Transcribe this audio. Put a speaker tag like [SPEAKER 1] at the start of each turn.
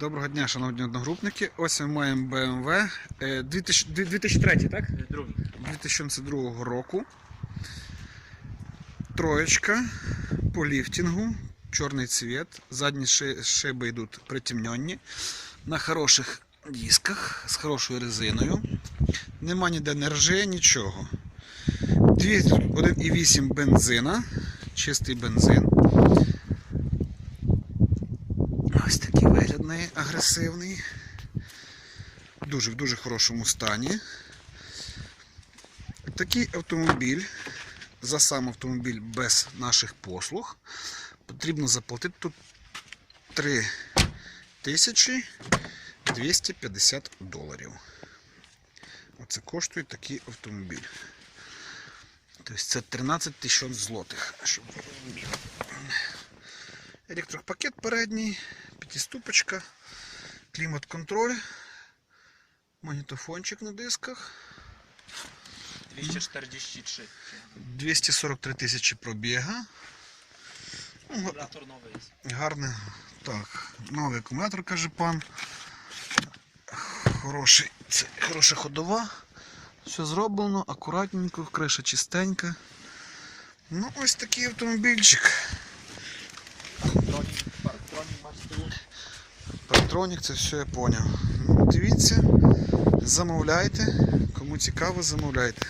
[SPEAKER 1] Доброго дня, шановні одногрупники. Ось ми маємо BMW е, 2000 2003, так? 2002 року. Троєчка по ліфтингу, чорний цвіт, задні шиби йдуть притемнені, на хороших дисках, з хорошою резиною. Нема ніде не ржи, нічого. Дизель 1,8 бензина, чистий бензин. Ось неї агресивний. Дуже в дуже хорошому стані. Такий автомобіль, за сам автомобіль без наших послуг, потрібно заплатити тут 3250 доларів. Оце коштує такий автомобіль. Тобто це 13 тисяч злотих. Щоб ви розуміли. Електропакет передній, п'ятиступочка, клімат-контроль, магнітофончик на дисках.
[SPEAKER 2] 243.
[SPEAKER 1] 243 тисячі пробіга. Ну,
[SPEAKER 2] Акумулятор новий. є.
[SPEAKER 1] Гарне. Так, новий акумулятор, каже пан. Хороший, це хороша ходова. Все зроблено, акуратненько, криша чистенька. Ну, ось такий автомобільчик.
[SPEAKER 2] Парктронік,
[SPEAKER 1] це все я поняв. Дивіться, замовляйте. Кому цікаво, замовляйте.